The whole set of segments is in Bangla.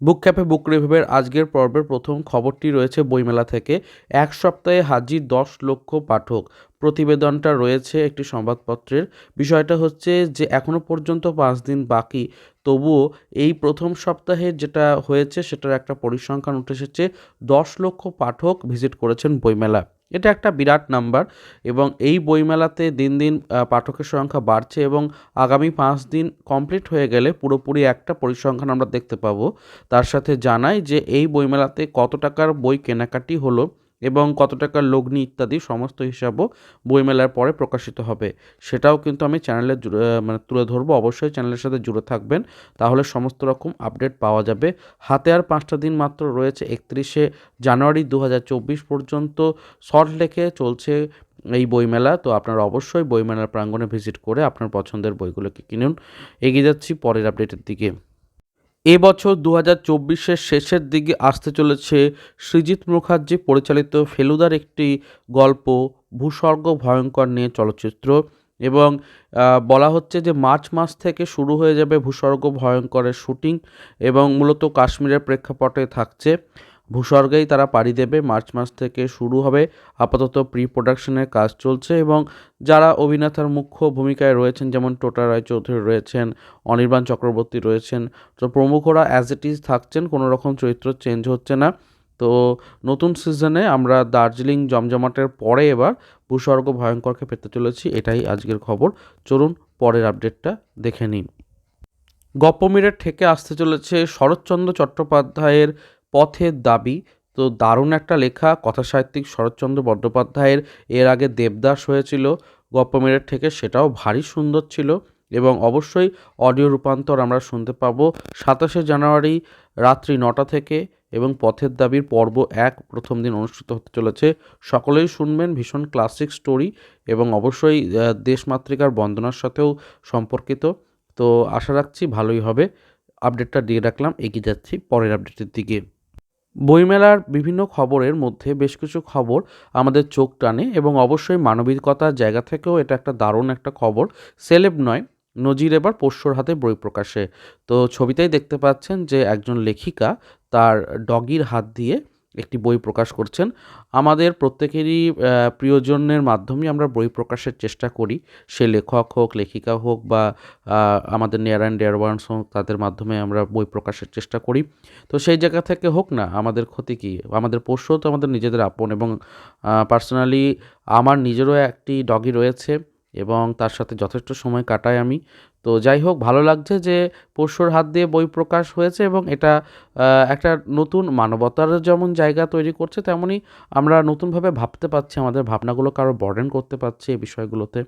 বুক ক্যাফে বুক রিভিউয়ের আজকের পর্বের প্রথম খবরটি রয়েছে বইমেলা থেকে। এক সপ্তাহে হাজির দশ লক্ষ পাঠক। প্রতিবেদনটা রয়েছে একটি সংবাদপত্রের। বিষয়টা হচ্ছে যে এখনও পর্যন্ত পাঁচ দিন বাকি। তবুও এই প্রথম সপ্তাহে যেটা হয়েছে, সেটার একটা পরিসংখ্যান উঠে এসেছে। দশ লক্ষ পাঠক ভিজিট করেছেন বইমেলা এটা একটা বিরাট নাম্বার এবং এই বইমেলাতে দিন দিন পাঠকের সংখ্যা বাড়ছে এবং আগামী পাঁচ দিন কমপ্লিট হয়ে গেলে পুরোপুরি একটা পরিসংখ্যান আমরা দেখতে পাবো। তার সাথে জানাই যে এই বইমেলাতে কত টাকার বই কেনাকাটি হলো এবং কত টাকার লগ্নি ইত্যাদি সমস্ত হিসাবও বইমেলার পরে প্রকাশিত হবে। সেটাও কিন্তু আমি চ্যানেলে মানে তুলে ধরবো। অবশ্যই চ্যানেলের সাথে জুড়ে থাকবেন। তাহলে সমস্ত রকম আপডেট পাওয়া যাবে। হাতে আর পাঁচটা দিন মাত্র রয়েছে একত্রিশে জানুয়ারি দু হাজার চব্বিশ পর্যন্ত। সল্টলেকে চলছে এই বইমেলা। তো আপনারা অবশ্যই বইমেলার প্রাঙ্গণে ভিজিট করে আপনার পছন্দের বইগুলোকে কিনুন। এগিয়ে যাচ্ছি পরের আপডেটের দিকে। এবছর দু হাজার চব্বিশের শেষের দিকে আসতে চলেছে সৃজিত মুখার্জি পরিচালিত ফেলুদার একটি গল্প ভূস্বর্গ ভয়ঙ্কর নিয়ে চলচ্চিত্র এবং বলা হচ্ছে যে মার্চ মাস থেকে শুরু হয়ে যাবে ভূস্বর্গ ভয়ঙ্করের শুটিং এবং মূলত কাশ্মীরের প্রেক্ষাপটে থাকছে। ভূস্বর্গেই তারা পাড়ি দেবে। মার্চ মাস থেকে শুরু হবে আপাতত প্রি প্রোডাকশনের কাজ চলছে এবং যারা অভিনেতার মুখ্য ভূমিকায় রয়েছেন, যেমন টোটা রায়চৌধুরী রয়েছেন, অনির্বাণ চক্রবর্তী রয়েছেন, তো প্রমুখরা অ্যাজ ইট ইজ থাকছেন কোনো রকম চরিত্র চেঞ্জ হচ্ছে না। তো নতুন সিজনে আমরা দার্জিলিং জমজমাটের পরে এবার ভূস্বর্গ ভয়ঙ্করকে পেতে চলেছি, এটাই আজকের খবর। চলুন পরের আপডেটটা দেখে নিন গপ্পমীরের থেকে আসতে চলেছে শরৎচন্দ্র চট্টোপাধ্যায়ের পথের দাবি। তো দারুণ একটা লেখা, কথাসাহিত্যিক শরৎচন্দ্র বন্দ্যোপাধ্যায়ের। এর আগে দেবদাস হয়েছিল গপ্পমীরের থেকে, সেটাও ভারী সুন্দর ছিল। এবং অবশ্যই অডিও রূপান্তর আমরা শুনতে পাবো সাতাশে জানুয়ারি রাত্রি নটা থেকে। এবং পথের দাবির পর্ব এক, প্রথম দিন অনুষ্ঠিত হতে চলেছে। সকলেই শুনবেন ভীষণ ক্লাসিক স্টোরি এবং অবশ্যই দেশমাতৃকার বন্দনার সাথেও সম্পর্কিত। তো আশা রাখছি ভালোই হবে। আপডেটটা দিয়ে রাখলাম, এগিয়ে যাচ্ছি পরের আপডেটের দিকে। বইমেলার বিভিন্ন খবরের মধ্যে বেশ কিছু খবর আমাদের চোখ টানে এবং অবশ্যই মানবিকতার জায়গা থেকেও এটা একটা দারুণ একটা খবর। সেলেব নয়, নজির এবার পোষ্যর হাতে বই প্রকাশে। তো ছবিতেই দেখতে পাচ্ছেন যে একজন লেখিকা তার ডগির হাত দিয়ে একটি বই প্রকাশ করছেন। আমাদের প্রত্যেকেরই প্রিয়জনের মাধ্যমে আমরা বই প্রকাশের চেষ্টা করি। সে লেখক হোক, লেখিকা হোক বা আমাদের নিয়ার অ্যান্ড ডিয়ার হোক, তাদের মাধ্যমে আমরা বই প্রকাশের চেষ্টা করি। তো সেই জায়গা থেকে হোক না, আমাদের ক্ষতি কী? আমাদের পোষ্যও তো আমাদের নিজেদের আপন এবং পার্সোনালি আমার নিজেরও একটি ডগি রয়েছে এবং তার সাথে যথেষ্ট সময় কাটাই আমি। তো যাই হোক, ভালো লাগছে যে পোষ্যর হাত দিয়ে বই প্রকাশ হয়েছে এবং এটা একটা নতুন মানবতার যেমন জায়গা তৈরি করছে তেমনই আমরা নতুনভাবে ভাবতে পারছি, আমাদের ভাবনাগুলোকে আরও বর্ডেন করতে পারছি এই বিষয়গুলোতে।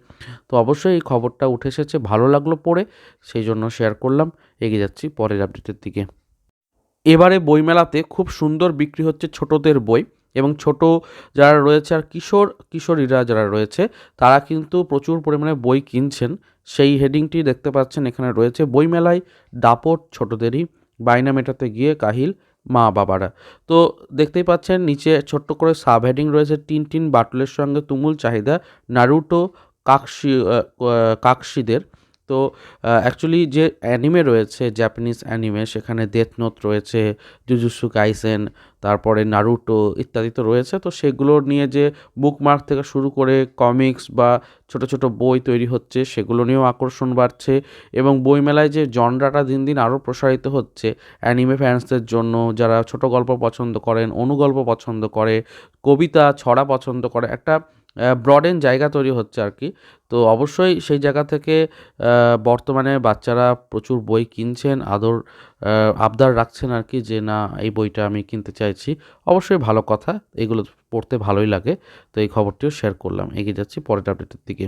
তো অবশ্যই এই খবরটা উঠে এসেছে, ভালো লাগল পড়ে, সেই জন্য শেয়ার করলাম, এগিয়ে যাচ্ছি পরের আপডেটের দিকে। এবারে বইমেলাতে খুব সুন্দর বিক্রি হচ্ছে ছোটদের বই। এবং ছোট যারা রয়েছে আর কিশোর, কিশোরীরা যারা রয়েছে, তারা কিন্তু প্রচুর পরিমাণে বই কিনছেন। সেই হেডিংটি দেখতে পাচ্ছেন, এখানে রয়েছে বইমেলায় দাপট ছোটদেরই বায়না মেটাতে গিয়ে কাহিল মা বাবারা। তো দেখতেই পাচ্ছেন, নিচে ছোট্ট করে সাব হেডিং রয়েছে টিন টিন, বাটলের সঙ্গে তুমুল চাহিদা, নারুটো কাকশি কাকশিদের তো অ্যাকচুয়ালি যে অ্যানিমে রয়েছে জাপানিজ অ্যানিমে সেখানে ডেথ নোট রয়েছে জুজুসু কাইসেন তারপরে নারুটো ইত্যাদি তো রয়েছে। তো সেগুলো নিয়ে যে বুকমার্ক থেকে শুরু করে কমিক্স বা ছোট ছোট বই তৈরি হচ্ছে, সেগুলো নিয়েও আকর্ষণ বাড়ছে এবং বইমেলায় যে জনরাটা দিন দিন আরও প্রসারিত হচ্ছে অ্যানিমে ফ্যান্সদের জন্য যারা ছোট গল্প পছন্দ করেন, অনুগল্প পছন্দ করে, কবিতা ছড়া পছন্দ করে, একটা ব্রডেন জায়গা তৈরি হচ্ছে আর কি। তো অবশ্যই সেই জায়গা থেকে বর্তমানে বাচ্চারা প্রচুর বই কিনছেন, আদর আবদার রাখছেন আর কি যে না, এই বইটা আমি কিনতে চাইছি। অবশ্যই ভালো কথা, এগুলো পড়তে ভালোই লাগে। তো এই খবরটিও শেয়ার করলাম, এগিয়ে যাচ্ছি পরের আপডেটের দিকে।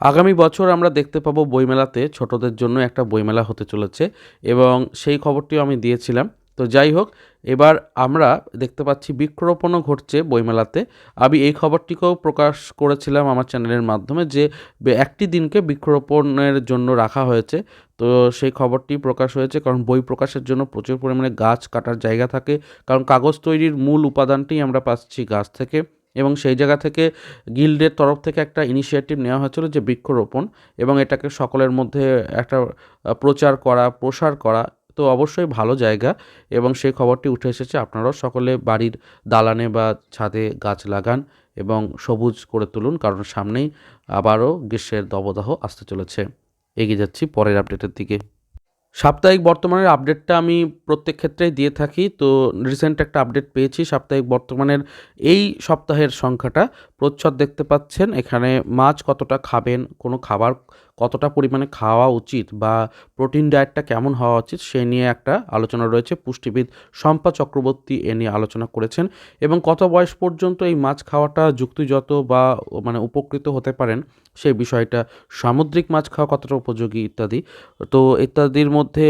আগামী বছর আমরা দেখতে পাবো বইমেলাতে ছোটদের জন্য একটা বইমেলা হতে চলেছে এবং সেই খবরটিও আমি দিয়েছিলাম। তো যাই হোক, এবার আমরা দেখতে পাচ্ছি বৃক্ষরোপণও ঘটছে বইমেলাতে। আমি এই খবরটিকেও প্রকাশ করেছিলাম আমার চ্যানেলের মাধ্যমে যে একটি দিনকে বৃক্ষরোপণের জন্য রাখা হয়েছে। তো সেই খবরটি প্রকাশ হয়েছে কারণ বই প্রকাশের জন্য প্রচুর পরিমাণে গাছ কাটার জায়গা থাকে। কারণ কাগজ তৈরির মূল উপাদানটি আমরা পাচ্ছি গাছ থেকে এবং সেই জায়গা থেকে গিল্ডের তরফ থেকে একটা ইনিশিয়েটিভ নেওয়া হয়েছিল যে বৃক্ষরোপণ এবং এটাকে সকলের মধ্যে একটা প্রচার করা, প্রসার করা তো অবশ্যই ভালো জায়গা এবং সেই খবরটি উঠে এসেছে। আপনারাও সকলে বাড়ির দালানে বা ছাদে গাছ লাগান এবং সবুজ করে তুলুন, কারণ সামনেই আবারও গ্রীষ্মের দবদাহ আসতে চলেছে। এগিয়ে যাচ্ছি পরের আপডেটের দিকে। সাপ্তাহিক বর্তমানের আপডেটটা আমি প্রত্যেক ক্ষেত্রেই দিয়ে থাকি। তো রিসেন্ট একটা আপডেট পেয়েছি। সাপ্তাহিক বর্তমানের এই সপ্তাহের সংখ্যাটা প্রচ্ছদ দেখতে পাচ্ছেন। এখানে মাছ কতটা খাবেন, কোনো খাবার কতটা পরিমাণে খাওয়া উচিত বা প্রোটিন ডায়েটটা কেমন হওয়া উচিত সে নিয়ে একটা আলোচনা রয়েছে। পুষ্টিবিদ শম্পা চক্রবর্তী এ নিয়ে আলোচনা করেছেন এবং কত বয়স পর্যন্ত এই মাছ খাওয়াটা যুক্তিযত বা মানে উপকৃত হতে পারেন সেই বিষয়টা সামুদ্রিক মাছ খাওয়া কতটা উপযোগী ইত্যাদি। তো ইত্যাদির মধ্যে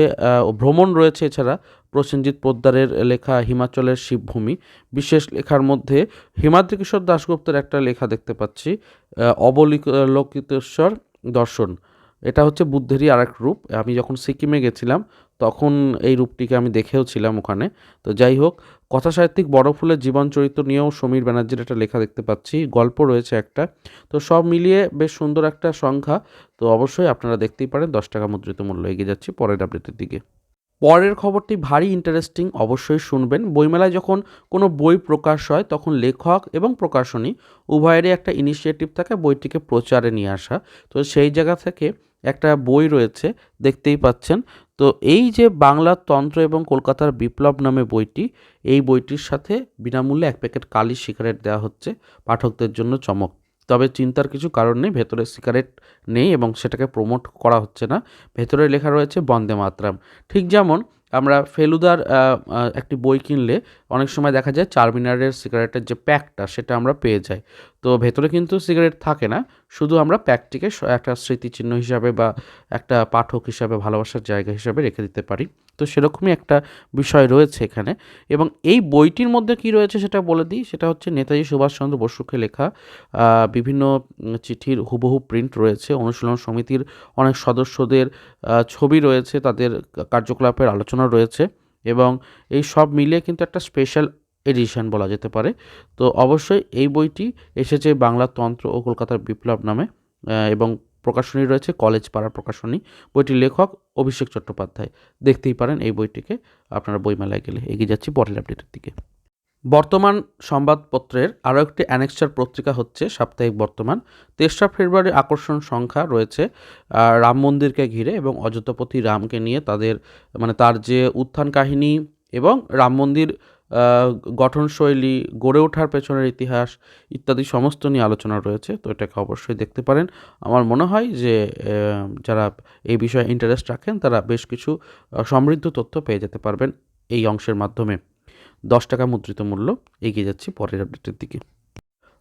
ভ্রমণ রয়েছে এছাড়া প্রসেনজিৎ পোদ্দারের লেখা হিমাচলের শিবভূমি। বিশেষ লেখার মধ্যে হিমাদ্রি কিশোর দাশগুপ্তের একটা লেখা দেখতে পাচ্ছি আহ, অবলোকিতেশ্বর দর্শন। এটা হচ্ছে বুদ্ধেরই আর এক রূপ। আমি যখন সিকিমে গেছিলাম, তখন এই রূপটিকে আমি দেখেও ছিলাম ওখানে। তো যাই হোক কথা সাহিত্যিক বড় ফুলের জীবন চরিত্র নিয়েও সমীর ব্যানার্জির একটা লেখা দেখতে পাচ্ছি। গল্প রয়েছে একটা। তো সব মিলিয়ে বেশ সুন্দর একটা সংখ্যা। তো অবশ্যই আপনারা দেখতেই পারেন, দশ টাকা মুদ্রিত মূল্য এগিয়ে যাচ্ছি। পরের আপডেটের দিকে। পরের খবরটি ভারী ইন্টারেস্টিং অবশ্যই শুনবেন। বইমেলায় যখন কোনো বই প্রকাশ হয়, তখন লেখক এবং প্রকাশনী উভয়েরই একটা ইনিশিয়েটিভ থাকে বইটিকে প্রচারে নিয়ে আসা। তো সেই জায়গা থেকে একটা বই রয়েছে, দেখতেই পাচ্ছেন। তো এই যে বাংলার তন্ত্র এবং কলকাতার বিপ্লব নামে বইটি, এই বইটির সাথে বিনামূল্যে এক প্যাকেট কালি সিগারেট দেওয়া হচ্ছে পাঠকদের জন্য চমক। তবে চিন্তার কিছু কারণ নেই, ভেতরে সিগারেট নেই এবং সেটাকে প্রমোট করা হচ্ছে না। ভেতরে লেখা রয়েছে, বন্দে মাতরম। ঠিক যেমন আমরা ফেলুদার একটি বই কিনলে অনেক সময় দেখা যায় চারমিনারের সিগারেটের যে প্যাকটা সেটা আমরা পেয়ে যাই। তো ভেতরে কিন্তু সিগারেট থাকে না, শুধু আমরা প্যাকটিকে একটা স্মৃতিচিহ্ন হিসাবে বা একটা পাঠক হিসাবে, ভালোবাসার জায়গা হিসাবে রেখে দিতে পারি। তো সেরকমই একটা বিষয় রয়েছে এখানে। এবং এই বইটির মধ্যে কি রয়েছে সেটা বলে দিই। সেটা হচ্ছে নেতাজি সুভাষচন্দ্র বসুকে লেখা। বিভিন্ন চিঠির হুবহু প্রিন্ট রয়েছে। অনুশীলন সমিতির অনেক সদস্যদের ছবি রয়েছে। তাদের কার্যকলাপের আলোচনা রয়েছে। এবং এই সব মিলিয়ে কিন্তু একটা স্পেশাল এডিশন বলা যেতে পারে। তো অবশ্যই এই বইটি এসেছে বাংলা তন্ত্র ও কলকাতার বিপ্লব নামে। এবং প্রকাশনী রয়েছে, কলেজ পাড়া প্রকাশনী। বইটির লেখক অভিষেক চট্টোপাধ্যায়। দেখতেই পারেন এই বইটিকে, আপনারা বইমেলায় গেলে এগিয়ে যাচ্ছি পরের আপডেটের দিকে। বর্তমান সংবাদপত্রের আরও একটি অ্যানেক্সার পত্রিকা হচ্ছে সাপ্তাহিক বর্তমান। তেসরা ফেব্রুয়ারি আকর্ষণ সংখ্যা রয়েছে রাম মন্দিরকে ঘিরে এবং অযোধ্যাপতি রামকে নিয়ে তাদের মানে তার যে উত্থান কাহিনী এবং রাম মন্দির গঠনশৈলী, গড়ে ওঠার পেছনের ইতিহাস ইত্যাদি সমস্ত নিয়ে আলোচনা রয়েছে, তো এটাকে অবশ্যই দেখতে পারেন। আমার মনে হয় যে যারা এই বিষয়ে ইন্টারেস্ট রাখেন, তারা বেশ কিছু সমৃদ্ধ তথ্য পেয়ে যেতে পারবেন এই অংশের মাধ্যমে। দশ টাকা মুদ্রিত মূল্য, এগিয়ে যাচ্ছি পরের আপডেটের দিকে।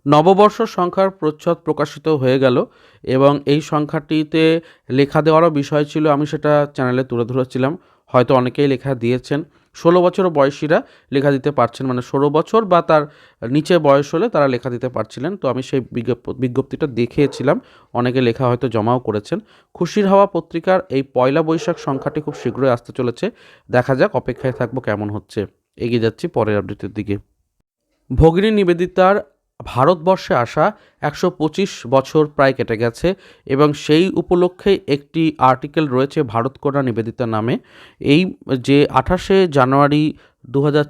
নববর্ষ সংখ্যার প্রচ্ছদ প্রকাশিত হয়ে গেল এবং এই সংখ্যাটিতে লেখা দেওয়ারও বিষয় ছিল, আমি সেটা চ্যানেলে তুলে ধরেছিলাম। হয়তো অনেকেই লেখা দিয়েছেন। ষোলো বছর বয়সীরা লেখা দিতে পারছেন মানে ষোলো বছর বা তার নিচে বয়স হলে তারা লেখা দিতে পারছিলেন। তো আমি সেই বিজ্ঞাপ- বিজ্ঞপ্তিটা দেখিয়েছিলাম। অনেকে লেখা হয়তো জমাও করেছেন। খুশির হাওয়া পত্রিকার এই পয়লা বৈশাখ সংখ্যাটি খুব শীঘ্রই আসতে চলেছে। দেখা যাক অপেক্ষায় থাকব কেমন হচ্ছে। এগিয়ে যাচ্ছি পরের আপডেটের দিকে। ভগিনী নিবেদিতার ভারতবর্ষে আসা একশো পঁচিশ বছর প্রায় কেটে গেছে এবং সেই উপলক্ষে একটি আর্টিকেল রয়েছে ভারতকন্যা নিবেদিতা নামে। এই যে আঠাশে জানুয়ারি দু হাজার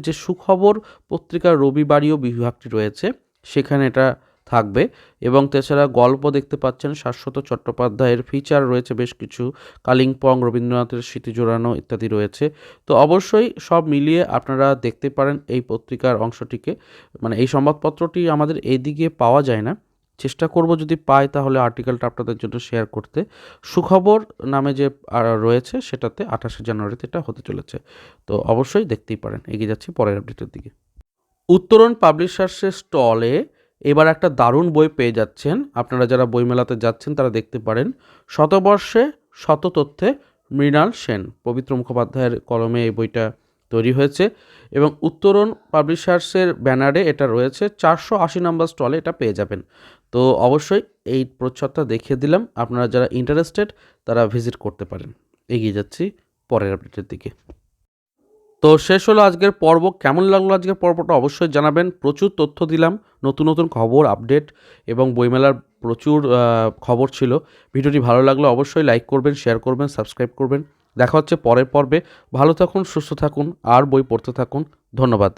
যে সুখবর, পত্রিকার রবিবারীয় বিভাগটি রয়েছে। সেখানে এটা থাকবে এবং তাছাড়া গল্প দেখতে পাচ্ছেন শাশ্বত চট্টোপাধ্যায়ের ফিচার রয়েছে বেশ কিছু, কালিম্পং, রবীন্দ্রনাথের স্মৃতি জোড়ানো ইত্যাদি রয়েছে। তো অবশ্যই সব মিলিয়ে আপনারা দেখতে পারেন এই পত্রিকার অংশটিকে। মানে এই সংবাদপত্রটি আমাদের এইদিকে পাওয়া যায় না। চেষ্টা করব যদি পাই তাহলে আর্টিকেলটা আপনাদের জন্য শেয়ার করতে। সুখবর নামে যে রয়েছে সেটাতে আঠাশে জানুয়ারিতে এটা হতে চলেছে। তো অবশ্যই দেখতেই পারেন। এগিয়ে যাচ্ছি পরের আপডেটের দিকে। উত্তরণ পাবলিশার্সের স্টলে এবার একটা দারুণ বই পেয়ে যাচ্ছেন। আপনারা যারা বইমেলাতে যাচ্ছেন, তারা দেখতে পারেন। শতবর্ষে শত তথ্যে মৃণাল সেন, পবিত্র মুখোপাধ্যায়ের কলমে এই বইটা তৈরি হয়েছে এবং উত্তরণ পাবলিশার্সের ব্যানারে এটা রয়েছে। চারশো আশি নম্বর স্টলে এটা পেয়ে যাবেন। তো অবশ্যই এই প্রচ্ছদটা দেখিয়ে দিলাম। আপনারা যারা ইন্টারেস্টেড তারা ভিজিট করতে পারেন। এগিয়ে যাচ্ছি পরের আপডেটের দিকে। তো শেষ হলো আজকের পর্ব। কেমন লাগল আজকের পর্বটা অবশ্যই জানাবেন। প্রচুর তথ্য দিলাম, নতুন নতুন খবর আপডেট এবং বইমেলার প্রচুর খবর ছিল। ভিডিওটি ভালো লাগলে অবশ্যই লাইক করবেন শেয়ার করবেন সাবস্ক্রাইব করবেন। দেখা হচ্ছে পরের পর্বে। ভালো থাকুন, সুস্থ থাকুন, আর বই পড়তে থাকুন। ধন্যবাদ।